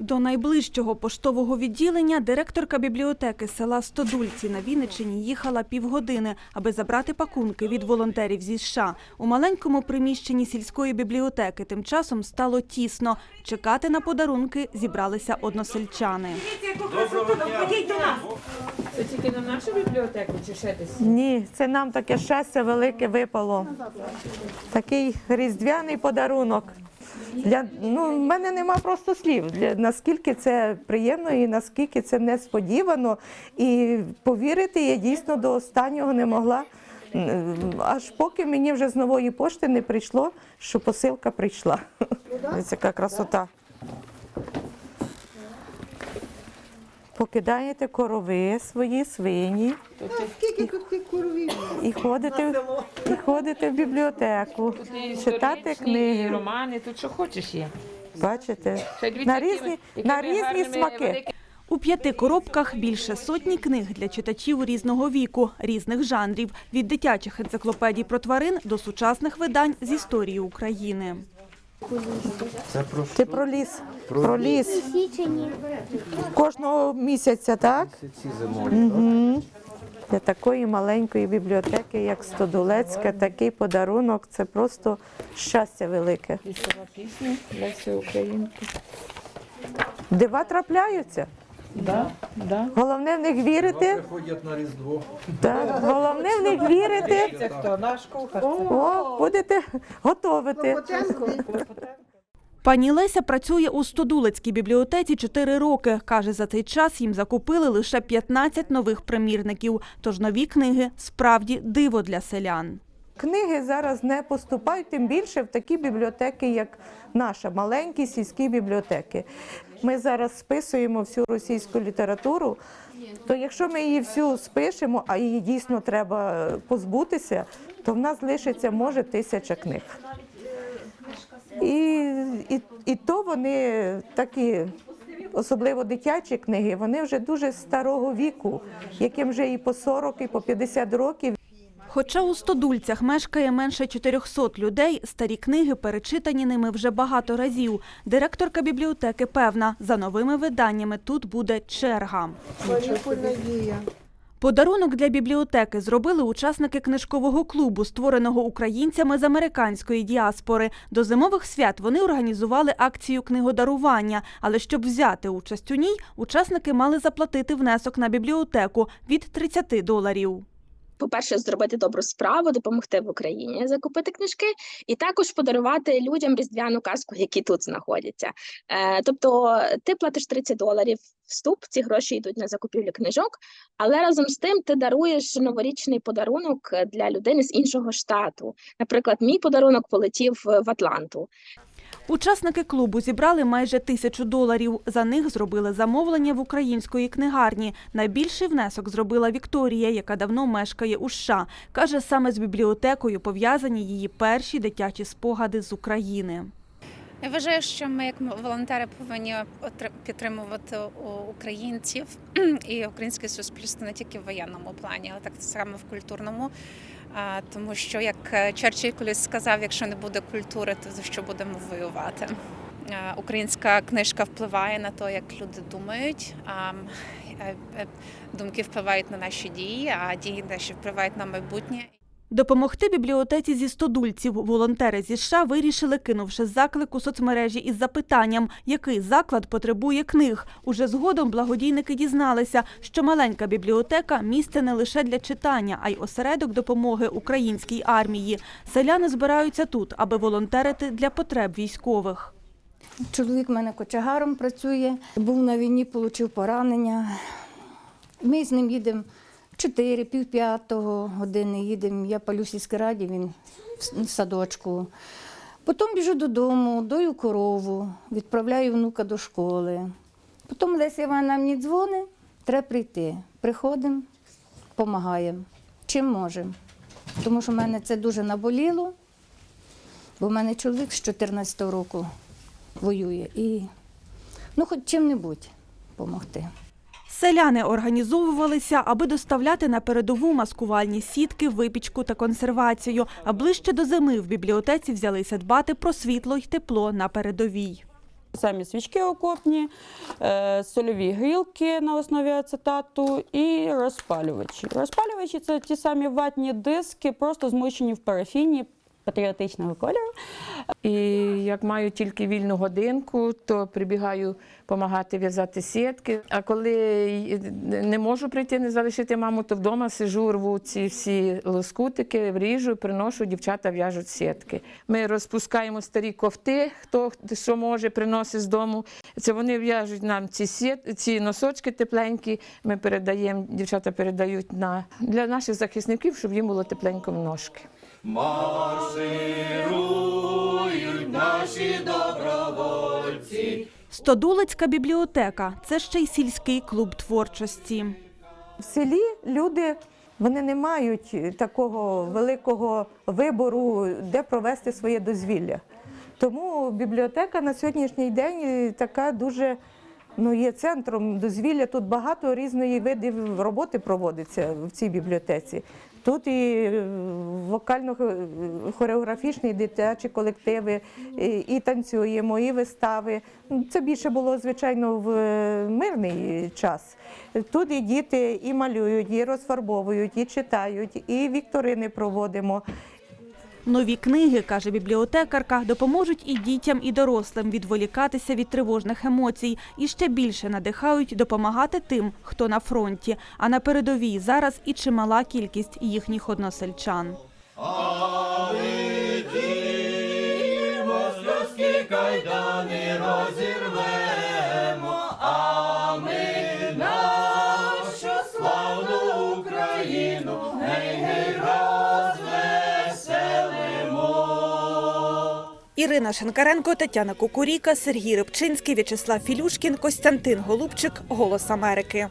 До найближчого поштового відділення директорка бібліотеки села Стодульці на Вінниччині їхала півгодини, аби забрати пакунки від волонтерів зі США. У маленькому приміщенні сільської бібліотеки тим часом стало тісно. Чекати на подарунки зібралися односельчани. Це тільки на нашу бібліотеку чи ще десь? Ні, це нам таке щастя велике випало. Такий різдвяний подарунок. Для, ну, в мене нема просто слів, для, наскільки це приємно і наскільки це несподівано. І повірити я дійсно до останнього не могла. Аж поки мені вже з нової пошти не прийшло, що посилка прийшла. Ось яка красота. Покидаєте корови свої, свині. Скільки тут тих коровів? І ходите, і ходите в бібліотеку, Тут і читати історичні, і книги. романи, тут що хочеш є. Бачите? Ще дивіться, На різні, якими на різні гарними, смаки. великими. У п'яти коробках більше сотні книг для читачів різного віку, різних жанрів – від дитячих енциклопедій про тварин до сучасних видань з історії України. Ти про ліс. Про ліс. Кожного місяця, так? Угу. Для такої маленької бібліотеки, як Стодулецька, такий подарунок це просто щастя велике. Лісова пісня для всієї українки. Дива трапляються. Да, да. Головне в них вірити. Приходять на Різдво. Так. Головне в них вірити. Це хто? Наш кухар. О, будете готовити. Пані Леся працює у Стодулецькій бібліотеці 4 роки. Каже, за цей час їм закупили лише 15 нових примірників. Тож нові книги – справді диво для селян. Книги зараз не поступають, тим більше в такі бібліотеки, як наша, маленькі сільські бібліотеки. Ми зараз списуємо всю російську літературу, то якщо ми її всю спишемо, а її дійсно треба позбутися, то в нас лишиться може тисяча книг. І, і, і то вони такі, особливо дитячі книги, вони вже дуже старого віку, яким вже і по 40, і по 50 років. Хоча у Стодульцях мешкає менше 400 людей, старі книги перечитані ними вже багато разів. Директорка бібліотеки певна, за новими виданнями тут буде черга. Подарунок для бібліотеки зробили учасники книжкового клубу, створеного українцями з американської діаспори. До зимових свят вони організували акцію книгодарування, але щоб взяти участь у ній, учасники мали заплатити внесок на бібліотеку від 30 доларів. По-перше, зробити добру справу, допомогти в Україні, закупити книжки, і також подарувати людям різдвяну казку, які тут знаходяться. Е, тобто, ти платиш 30 доларів вступ, ці гроші йдуть на закупівлю книжок, але разом з тим ти даруєш новорічний подарунок для людини з іншого штату. Наприклад, мій подарунок полетів в Атланту. Учасники клубу зібрали майже тисячу доларів. За них зробили замовлення в української книгарні. Найбільший внесок зробила Вікторія, яка давно мешкає у США. Каже, саме з бібліотекою пов'язані її перші дитячі спогади з України. Я вважаю, що ми, як волонтери, повинні підтримувати українців і українське суспільство не тільки в воєнному плані, але так само в культурному. Тому що, як е, Черчилль колись сказав, якщо не буде культури, то за що будемо воювати? Українська книжка впливає на те, як люди думають. е, е, Думки впливають на наші дії, а дії наші впливають на майбутнє. Допомогти бібліотеці зі стодульців волонтери зі США вирішили, кинувши заклик у соцмережі із запитанням, який заклад потребує книг. Уже згодом благодійники дізналися, що маленька бібліотека місце не лише для читання, а й осередок допомоги українській армії. Селяни збираються тут, аби волонтерити для потреб військових. Чоловік в мене кочегаром працює, був на війні, отримав поранення. Ми з ним їдемо 4, пів п'ятого години їдемо. Я палю в сільській раді, він в садочку. Потім біжу додому, дою корову, відправляю внука до школи. Потім Леся Івановна мені дзвонить, треба прийти. Приходимо, допомагаємо. Чим можемо. Тому що в мене це дуже наболіло, бо в мене чоловік з 14-го року воює. І ну, хоч чим-небудь допомогти. Селяни організовувалися, аби доставляти на передову маскувальні сітки, випічку та консервацію. А ближче до зими в бібліотеці взялися дбати про світло й тепло на передовій. Самі свічки окопні, е, сольові грілки на основі ацетату і розпалювачі. Розпалювачі це ті самі ватні диски, просто змочені в парафіні патріотичного кольору. І як маю тільки вільну годинку, то прибігаю допомагати в'язати сітки. А коли не можу прийти, не залишити маму, то вдома сижу, рву ці всі лоскутики, вріжу, приношу, дівчата в'яжуть сітки. Ми розпускаємо старі кофти, хто що може, приносить з дому. Це вони в'яжуть нам ці сіт, ці носочки тепленькі. Ми передаємо, дівчата передають на для наших захисників, щоб їм було тепленько в ножки. Стодулицька бібліотека це ще й сільський клуб творчості. В селі люди вони не мають такого великого вибору, де провести своє дозвілля. Тому бібліотека на сьогоднішній день е, така дуже ну, є центром дозвілля. Тут багато різної видів роботи проводиться в цій бібліотеці. Тут і е, вокально-хореографічні дитячі колективи, і, танцюємо, і вистави. Це більше було, звичайно, в е, мирний час. Тут і діти і малюють, і розфарбовують, і читають, і вікторини проводимо. Нові книги, каже бібліотекарка, допоможуть і дітям, і дорослим відволікатися від тривожних емоцій і ще більше надихають допомагати тим, хто на фронті. А на передовій зараз і чимала кількість їхніх односельчан. Ірина Шанкаренко, Тетяна Кукуріка, Сергій Рибчинський, В'ячеслав Філюшкін, Костянтин Голубчик Голос Америки.